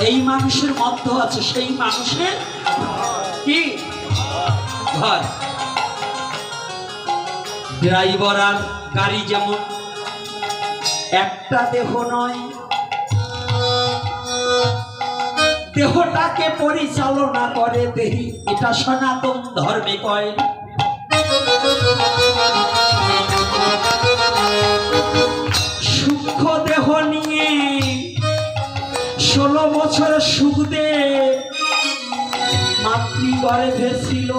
এই মানুষের মধ্যে আছে, সেই মানুষের কি? ঘর। ড্রাইভার আর গাড়ি যেমন, একটা দেহ নয়। দেহটাকে পরিচালনা করে দেহি, এটা সনাতন ধর্মে কয়। ষোলো বছর সুখদে মাতৃগর্ভে ছিল।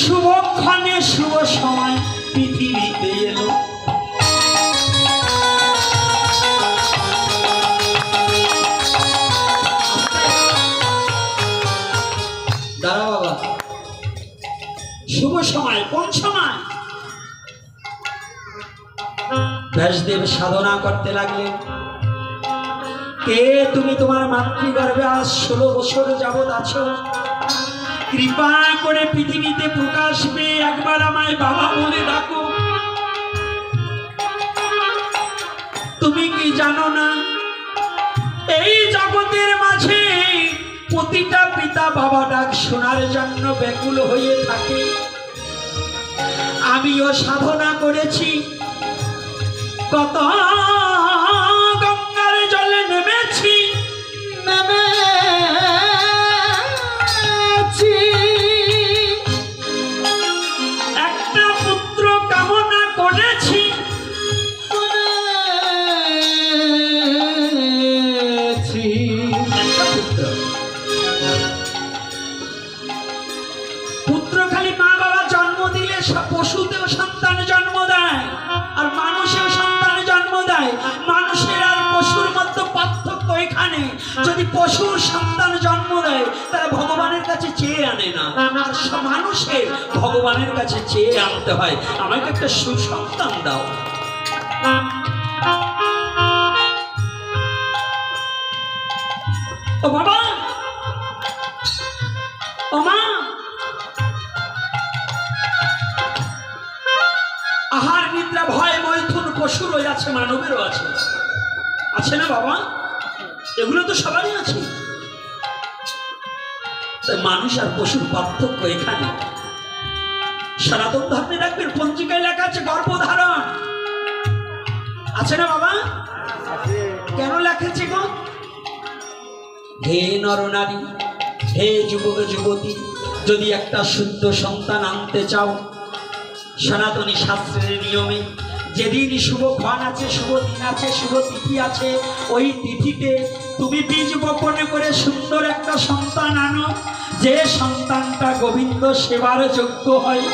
শুভক্ষণে শুভ সময় পৃথিবীতে এলো। সময়, কোন সময়? ব্যাসদেব সাধনা করতে লাগলেন। কে তুমি তোমার মাতৃগর্ভে আজ ষোলো বছর যাবৎ আছো? কৃপা করে পৃথিবীতে প্রকাশ পেয়ে একবার আমায় বাবা বলে ডাকো। তুমি কি জানো না? এই জগতের মাঝে প্রতিটা পিতা বাবা ডাক শোনার জন্য ব্যাকুল হয়ে থাকে। আমিও সাধনা করেছি। কত আর সব মানুষের ভগবানের কাছে চেয়ে আনতে হয়। আমাকে একটা সুসন্তান দাও। বাবা! ও মা! আহার, নিদ্রা, ভয়, মৈথুন পশুরও আছে, মানবেরও আছে। আছে না বাবা? এগুলো তো সবারই আছে। মানুষ আর পশুর পার্থক্য এখানে। সনাতন ধর্মে রাখবেন পঞ্জিকায় লেখা আছে গর্ভধারণ আছে না বাবা? কেন লেখেছে গো? হে নরনারী হে যুবক যুবতী, যদি একটা শুদ্ধ সন্তান আনতে চাও, সনাতনী শাস্ত্রের নিয়মে, যেদিন শুভ ক্ষণ আছে, শুভ দিন আছে, শুভ তিথি আছে, ওই তিথিতে তুমি বীজ বপনে করে সুন্দর একটা সন্তান আনো। যে সন্তানটা গোবিন্দ সেবার যোগ্য হয়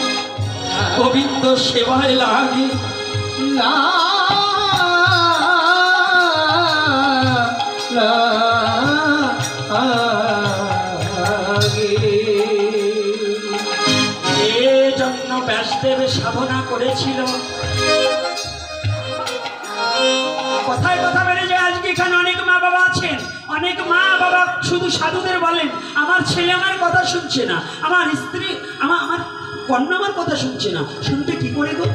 গোবিন্দ সেবায় লাগে। এ জন্য ব্যাসদেব সাধনা করেছিল। কথায় কথা বেড়ে যায় আজকে এখানে অনেক মা বাবা আছেন অনেক মা বাবা শুধু সাধুদের বলেন, আমার ছেলে আমার কথা শুনছে না, আমার স্ত্রী আমার আমার কন্যা আমার কথা শুনছে না, শুনতে কি করে গো?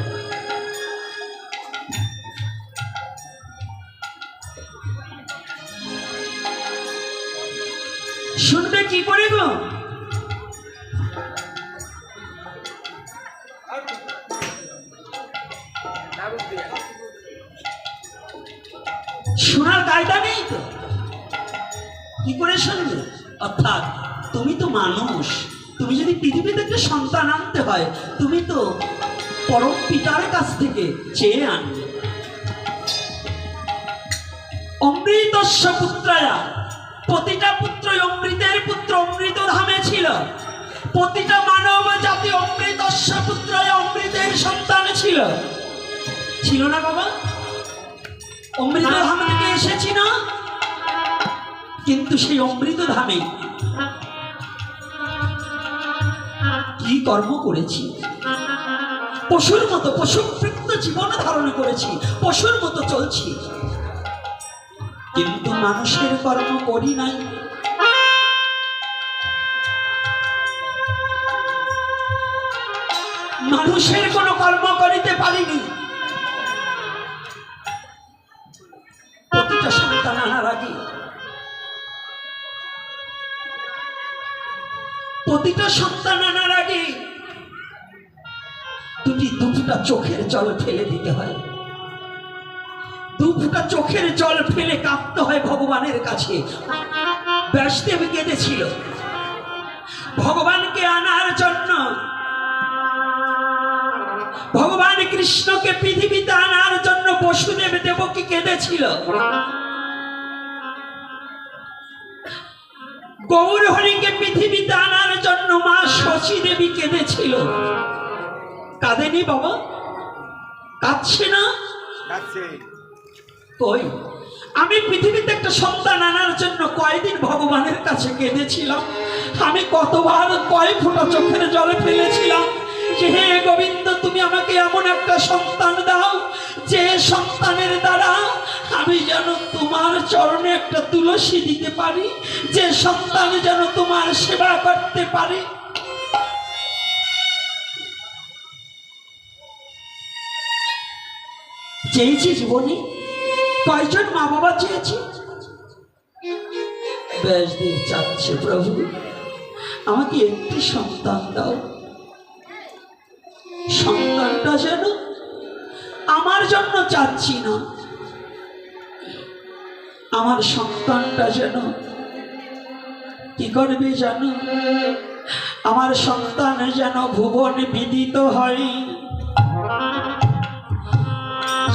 শুনতে কি করে গো? কি করে শুনবে? অর্থাৎ তুমি তো মানুষ তুমি যদি পৃথিবীতে একটা সন্তান আনতে হয় তুমি তো পরম পিতার কাছ থেকে চেয়ে আনবে। অমৃতস্য পুত্রায়া প্রতিটা পুত্রই অমৃতের পুত্র অমৃত ধামে ছিল। প্রতিটা মানব জাতি অমৃতস্য পুত্রয়া অমৃতের সন্তান ছিল। ছিল না বাবা? অমৃত ধাম থেকে এসেছি না? কিন্তু সেই অমৃত ধামে কি কর্ম করেছি? পশুর মতো পশুবৃত্ত জীবন ধারণ করেছি, পশুর মতো চলছি। কিন্তু মানুষের কর্ম করি নাই। মানুষের কোনো কর্ম করিতে পারিনি। প্রতিটা সন্তান আনার আগে দুটি দুটা চোখের জল ফেলে দিতে হয়। চোখের জল ফেলে কাঁদতে হয় ভগবানের কাছে। ব্যাসদেব কেঁদেছিল। ভগবানকে আনার জন্য ভগবান কৃষ্ণকে পৃথিবীতে আনার জন্য বসুদেব দেবকী কেঁদেছিল। গৌর হরিকে পৃথিবীতে আনার জন্য মা শশী দেবী কেঁদেছিল। কাঁদেনি বাবা? কাঁদছে না? কই? আমি পৃথিবীতে একটা সন্তান আনার জন্য কয়দিন ভগবানের কাছে কেঁদেছিলাম। আমি কতবার কয় ফুটো চোখের জলে ফেলেছিলাম। যে হে গোবিন্দ, তুমি আমাকে এমন একটা সন্তান দাও যে সন্তানের দ্বারা আমি যেন তোমার চরণে একটা তুলসী দিতে পারি, যে সন্তান যেন তোমার সেবা করতে পারে। চেয়েছি জীবনে। কয়জন মা বাবা চেয়েছে ব্যাসদেব চাচ্ছে প্রভু। আমাকে একটি সন্তান দাও। সন্তানটা যেন আমার জন্য চাচ্ছি না। আমার সন্তানটা যেন কি করবে জানো? আমার সন্তান যেন ভুবন বিদিত হয়।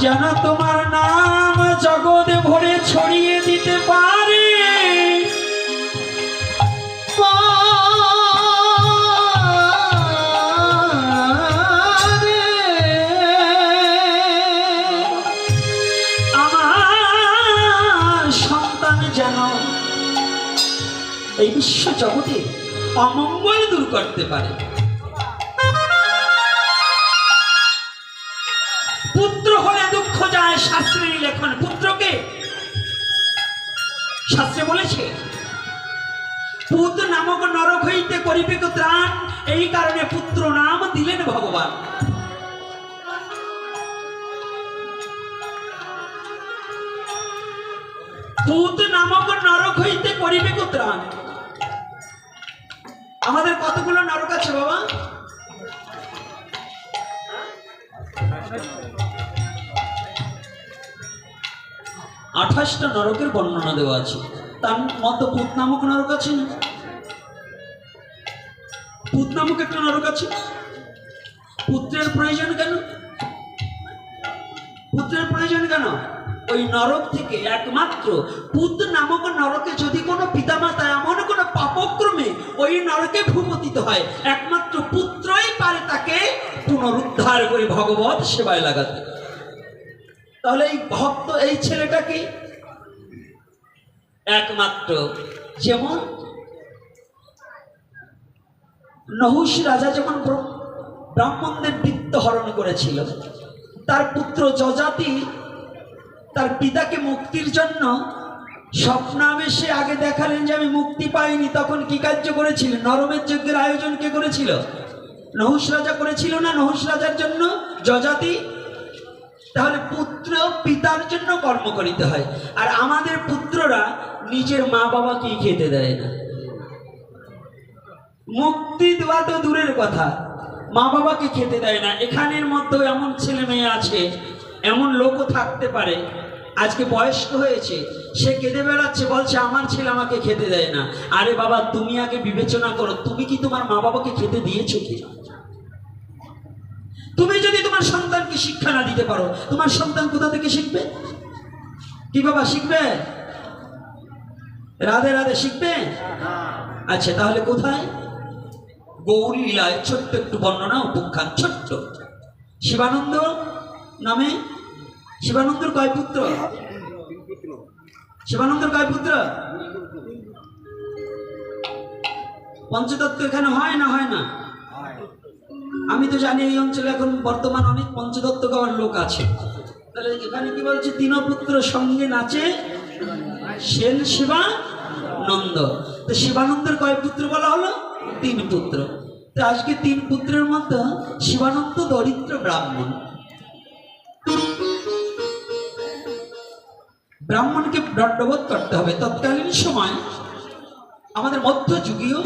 যেন তোমার নাম জগৎ ভরে ছড়িয়ে দিতে পারে। এই বিশ্ব জগতে অমঙ্গল দূর করতে পারে। পুত্র হলে দুঃখ যায়, শাস্ত্রের লেখন। পুত্রকে শাস্ত্রে বলেছে পুত্র নামক নরক হইতে করিবে ত্রাণ। এই কারণে পুত্র নাম দিলেন ভগবান। পুত নামক নরক হইতে করিবে ত্রাণ। আমাদের কতগুলো নরক আছে বাবা? আঠাশটা নরকের বর্ণনা দেওয়া আছে। তার মধ্যে পুত নামক নরক আছে না? পুত নামক একটা নরক আছে। পুত্রের প্রয়োজন কেন? পুত্রের প্রয়োজন কেন? ওই নরক থেকে একমাত্র পুত নামক নরকে যদি কোনো পিতামাতা এমন কোনো ওই নরকে ভূপতিত হয়। একমাত্র পুত্রই পারে তাকে পুনরুদ্ধার করে ভগবত সেবায় লাগাতে। তাহলে এই ভক্ত, এই ছেলেটাকে একমাত্র। যেমন নহুষ রাজা যখন ব্র- ব্রাহ্মণদের বৃত্ত হরণ করেছিল, তার পুত্র যজাতি তার পিতাকে মুক্তির জন্য স্বপ্নাবেশে আগে দেখালেন যে আমি মুক্তি পাইনি, তখন কি কার্য করেছিলেন নরমের যজ্ঞের আয়োজন কে করেছিল? নহুষ রাজা করেছিল না? নহুষ রাজার জন্য যজাতি? তাহলে পুত্র পিতার জন্য কর্ম করিতে হয়। আর আমাদের পুত্ররা নিজের মা বাবাকেই খেতে দেয় না। মুক্তি দেওয়া তো দূরের কথা। মা বাবাকে খেতে দেয় না। এখানের মধ্যেও এমন ছেলে মেয়ে আছে, এমন লোকও থাকতে পারে আজকে বয়স্ক হয়েছে সে কেঁদে বেড়াচ্ছে বলছে আমার ছেলে আমাকে খেতে দেয় না। আরে বাবা তুমি আগে বিবেচনা করো তুমি কি তোমার মা বাবাকে খেতে দিয়েছ কি? তুমি যদি তোমার সন্তানকে শিক্ষা না দিতে পারো তোমার সন্তান কোথা থেকে শিখবে? কি বাবা শিখবে? রাধে রাধে শিখবে? আচ্ছা তাহলে কোথায়? গৌরী লীলায় ছোট্ট একটু বর্ণনা উপখ্যান ছোট্ট। শিবানন্দ নামে? শিবানন্দর কয় পুত্র? শিবানন্দর কয় পুত্র? পঞ্চতত্ত্ব এখানে হয় না হয় না? আমি তো জানি এই অঞ্চলে এখন বর্তমান অনেক পঞ্চদত্ত গাওয়ার লোক আছে। তাহলে এখানে কি বলছে? তিনপুত্র সঙ্গে নাচে সেন শিবা নন্দ তো শিবানন্দের কয় পুত্র বলা হলো? তিন পুত্র। তো আজকে তিন পুত্রের মধ্যে শিবানন্দ দরিদ্র ব্রাহ্মণ। ব্রাহ্মণকে দণ্ডবোধ করতে হবে। তৎকালীন সময় আমাদের মধ্যযুগীয়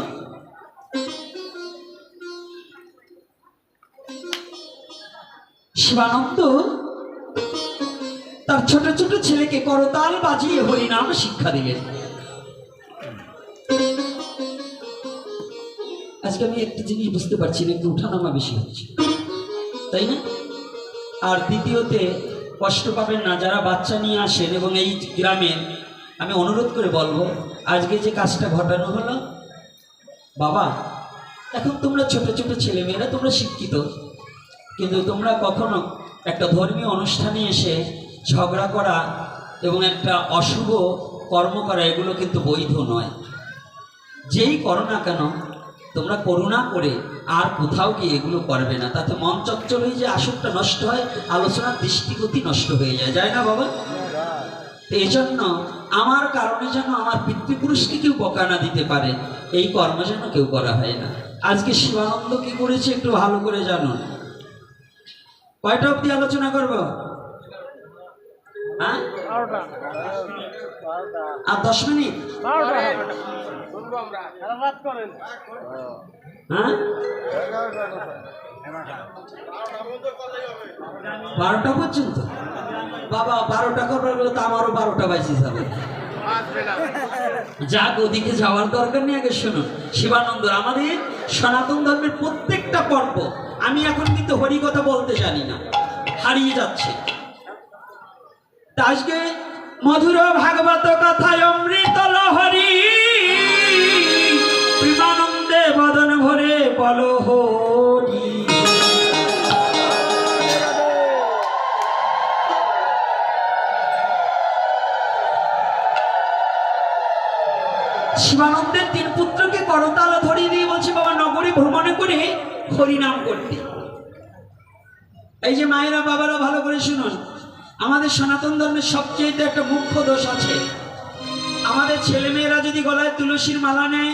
শিবানন্দ তার ছোট ছোট ছেলেকে করতাল বাজিয়ে হরিনাম শিক্ষা দিলেন। আজকে আমি একটা জিনিস বুঝতে পারছি না, একটু উঠানামা বেশি হচ্ছে। তাই না? আর দ্বিতীয়তে কষ্ট পাবেন না, যারা বাচ্চা নিয়ে আসেন এবং এই গ্রামের, আমি অনুরোধ করে বলব, আজকে যে কাজটা ঘটানো হলো, বাবা, এখন তোমরা ছোট ছোট ছেলেমেয়েরা তোমরা শিক্ষিত, কিন্তু তোমরা কখনো একটা ধর্মীয় অনুষ্ঠানে এসে ঝগড়া করা এবং একটা অশুভ কর্ম করা, এগুলো কিন্তু বৈধ নয়। যেই করো না কেন তোমরা করুণা করে আর কোথাও গিয়ে এগুলো করবে না। তাতে মন চঞ্চল হয়ে যে আসরটা নষ্ট হয়, আলোচনার দৃষ্টিগতি নষ্ট হয়ে যায়। যায় না বাবা? এই জন্য আমার কারণে যেন আমার পিতৃপুরুষকে কেউ বকা না দিতে পারে, এই কর্ম যেন কেউ করা হয় না। আজকে শিবানন্দ কি করেছে একটু ভালো করে জানুন কয়টা অব্দি আলোচনা করব? হ্যাঁ আর দশ মিনিট? হ্যাঁ? বারোটা পর্যন্ত? বাবা বারোটা করবার গেলে তো আমারও বারোটা বাজে যাবে। যাক ওদিকে যাওয়ার দরকার নেই আগে শুনুন শিবানন্দ আমাদের সনাতন ধর্মের প্রত্যেকটা পর্ব আমি এখন কিন্তু হরি কথা বলতে জানি না। হারিয়ে যাচ্ছে। আজকে মধুর ভাগবত কথায় অমৃত লহরি, প্রেমানন্দে বদন ভরে বল শিবানন্দের তিন পুত্রকে করতাল ধরিয়ে দিয়ে বলছে, বাবা, নগরে ভ্রমণে করে হরিনাম করতে। এই যে মায়েরা, বাবারা, ভালো করে শুনুন আমাদের সনাতন ধর্মের সবচেয়ে একটা মুখ্য দোষ আছে। আমাদের ছেলেমেয়েরা যদি গলায় তুলসীর মালা নেয়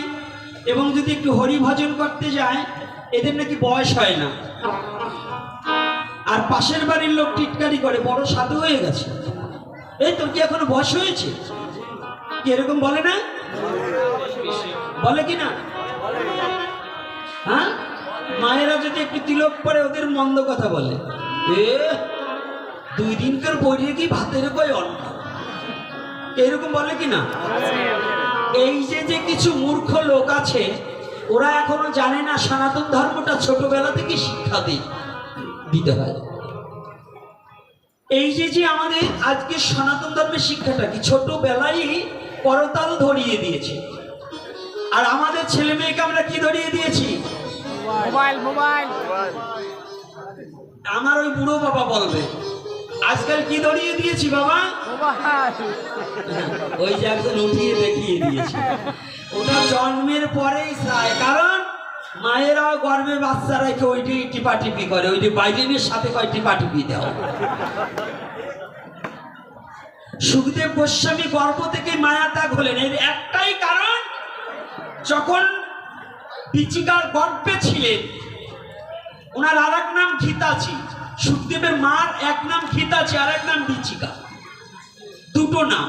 এবং যদি একটু হরি ভজন করতে যায়, এদের নাকি বয়স হয় না। আর পাশের বাড়ির লোক টিটকারি করে, বড় সাধু হয়ে গেছে। এই তোর কি এখনও বয়স হয়েছে? কি এরকম বলে না? বলে কি না? হ্যাঁ? মায়েরা যদি একটু তিলক পরে ওদের মন্দ কথা বলে। এ দুই দিনকার বইয়ে কি ভাতের কয় অন্ন এরকম বলে কি না? এই যে যে কিছু মূর্খ লোক আছে ওরা এখনও জানে না সনাতন ধর্মটা ছোটবেলা থেকে শিক্ষা দিই দিতে হয় এই যে যে আমাদের আজকে সনাতন ধর্মের শিক্ষাটা কি? ছোটবেলায় করতাল ধরিয়ে দিয়েছে। আর আমাদের ছেলে মেয়েকে আমরা কি ধরিয়ে দিয়েছি? Mobile mobile. আমার ওই বুড়ো বাবা বলবে আজকাল কি ধরিয়ে দিয়েছি বাবা? ওই যে একজন উঠিয়ে দেখিয়ে দিয়েছে। ওটা জন্মের পরেই চায় কারণ মায়েরাও গর্বে বাচ্চা রেখে ওইটি টিপাটিপি করে ওইটি বাইরেনের সাথে কয় টিপাটিপি দেও সুখদেব গোস্বামী গর্ভ থেকে মায়া ত্যাগ হলেন। এর একটাই কারণ যখন পিচিকার গর্বে ছিলেন ওনার আর এক নাম ঘিতাচি সুখদেবের মার এক নাম ঘিতাচি আর এক নাম বিচিকা দুটো নাম।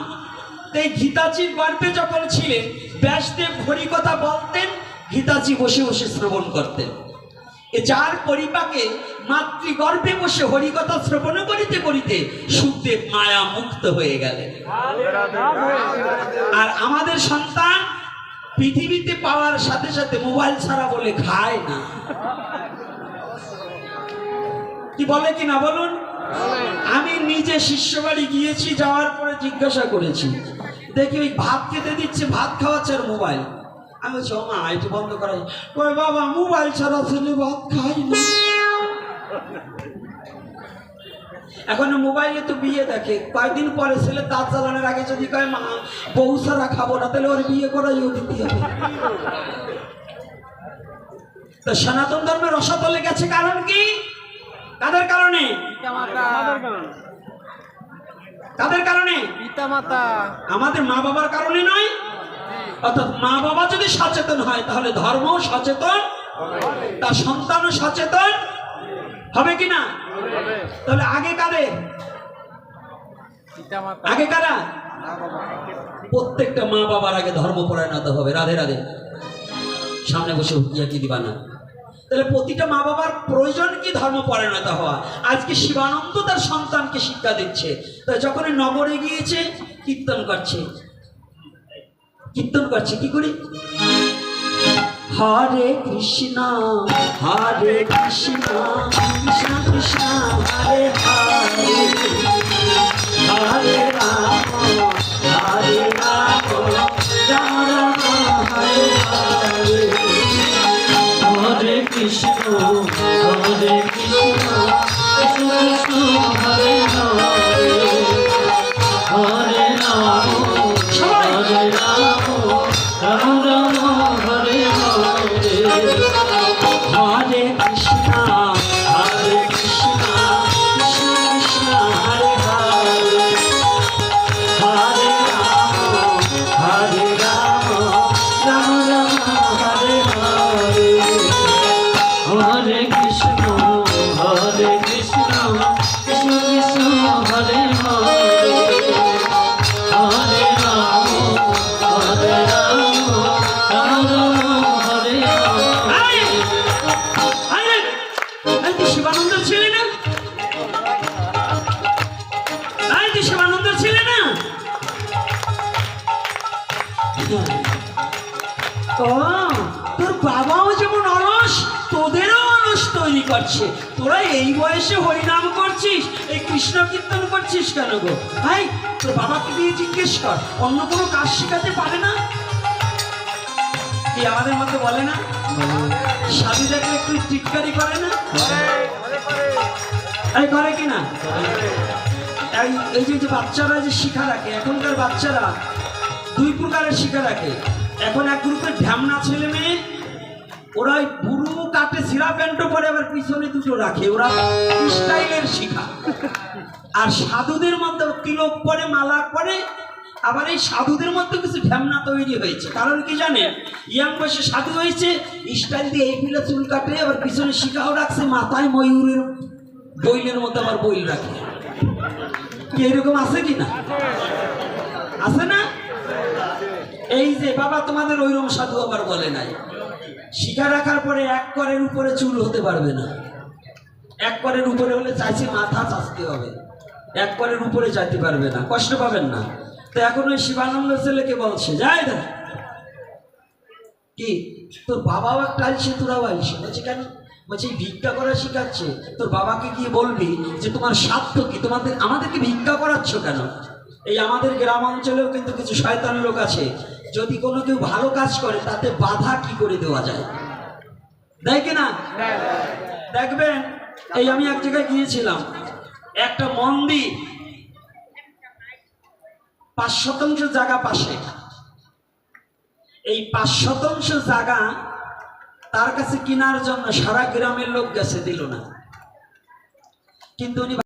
তাই গীতাজির গর্ভে যখন ছিলেন, ব্যাসদেব হরি কথা বলতেন গীতাজি বসে বসে শ্রবণ করতেন। এ যার পরিপাকে মাতৃগর্ভে বসে হরিকথা শ্রবণ করিতে করিতে সুখদেব মায়া মুক্ত হয়ে গেলেন। আর আমাদের সন্তান পৃথিবীতে পাওয়ার সাথে সাথে মোবাইল ছাড়া বলে খায় না। কি বলে কি না বলুন? আমি নিজে শিষ্য বাড়ি গিয়েছি যাওয়ার পরে জিজ্ঞাসা করেছি। দেখি ওই ভাত খেতে দিচ্ছে ভাত খাওয়াচ্ছে আর মোবাইল। আমি বলছি ও মা এটি বন্ধ করা। যায়?" কই বাবা মোবাইল ছাড়া ছেলে ভাত খাই না। এখন মোবাইলে তো বিয়ে দেখে। কয়েকদিন পরে ছেলে দাঁত জ্বালানোর আগে যদি কয় মা বউ সারা খাব না তাহলে ওর বিয়ে করাইও দিতে হবে। তো সনাতন ধর্মের রসাতলে গেছে কারণ কি? কাদের কারণে। পিতামাতা। কাদের কারণে। পিতামাতা। আমাদের মা বাবার কারণে নয় অর্থাৎ মা বাবা যদি সচেতন হয় তাহলে ধর্ম সচেতন তার সন্তানও সচেতন। হবে কি না? তাহলে আগে কাদের? আগে কারা? প্রত্যেকটা মা বাবার আগে ধর্ম পরায়ণতা হবে। রাধে রাধে। সামনে বসে হুকিয়া কি দিবা না। তাহলে প্রতিটা মা বাবার প্রয়োজন কি ধর্ম পরায়ণতা হওয়া? আজকে শিবানন্দ তার সন্তানকে শিক্ষা দিচ্ছে। যখন নগরে গিয়েছে, কীর্তন করছে। কীর্তন করছে, কি করি? হরে কৃষ্ণ হরে কৃষ্ণ কৃষ্ণ কৃষ্ণ, হরে হরে। হরে রাম হরে রাম। এই হরিনাম করছিস? এই কৃষ্ণ কীর্তন করছিস কেন গো? ভাই, তোর বাবাকে দিয়ে জিজ্ঞেস কর, অন্য কোনো কাজ শেখাতে পারে না? কি আমাদের মধ্যে বলে না? সাধু দেখলে একটু টিটকারি করে না? এই করে কি না? এই যে বাচ্চারা যে শিখা রাখে, এখনকার বাচ্চারা দুই প্রকারের শিখা রাখে। এখন এক গ্রুপের ঢ্যামনা ছেলে মেয়ে ওরা ওই বুড়ো কাটে সিরা প্যান্টও পরে, আবার পিছনে দুটো রাখে। ওরা স্টাইলের শিখা আর সাধুদের মধ্যে তিলক পরে, মালা পরে, আবার এই সাধুদের মধ্যে কিছু ঢ্যামনা তৈরি হয়েছে। কারণ কি জানেন? ইয়াং বয়সে সাধু হয়েছে, স্টাইল দিয়ে এই পিলে চুল কাটে, আবার পিছনে শিখাও রাখছে, মাথায় ময়ূরের বইলের মধ্যে আবার বইল রাখে। কি, এরকম আছে কি না? আছে না? এই যে, বাবা, তোমাদের ওইরকম সাধু আবার বলে নাই। শিখা রাখার পরে এক করের উপরে চুল হতে পারবে না। এক করের উপরে হলে চাইছে মাথা চাচতে হবে। এক করের উপরে চাইতে পারবে না, কষ্ট পাবেন না। তো এখন ওই শিবানন্দ ছেলেকে বলছে, যাই দেখ। কি? তোর বাবাও একটা আলছে তোরাও আলছে বলছে, কেন? বলছে ভিক্ষা করা শেখাচ্ছে। তোর বাবাকে গিয়ে বলবি যে তোমার স্বার্থ কি? তোমাদের, আমাদেরকে ভিক্ষা করাচ্ছ কেন? এই আমাদের গ্রাম অঞ্চলেও কিন্তু কিছু শয়তান লোক আছে। যদি কোনো কেউ ভালো কাজ করে, তাতে বাধা কি করে দেওয়া যায়? দেয় কি না? দেখবেন, এই আমি এক জায়গায় গিয়েছিলাম, একটা মন্দির পাঁচ শতাংশ জায়গা পাশে। এই পাঁচ শতাংশ জায়গা তার কাছে কেনার জন্য সারা গ্রামের লোক গেছে, দিল না। কিন্তু উনি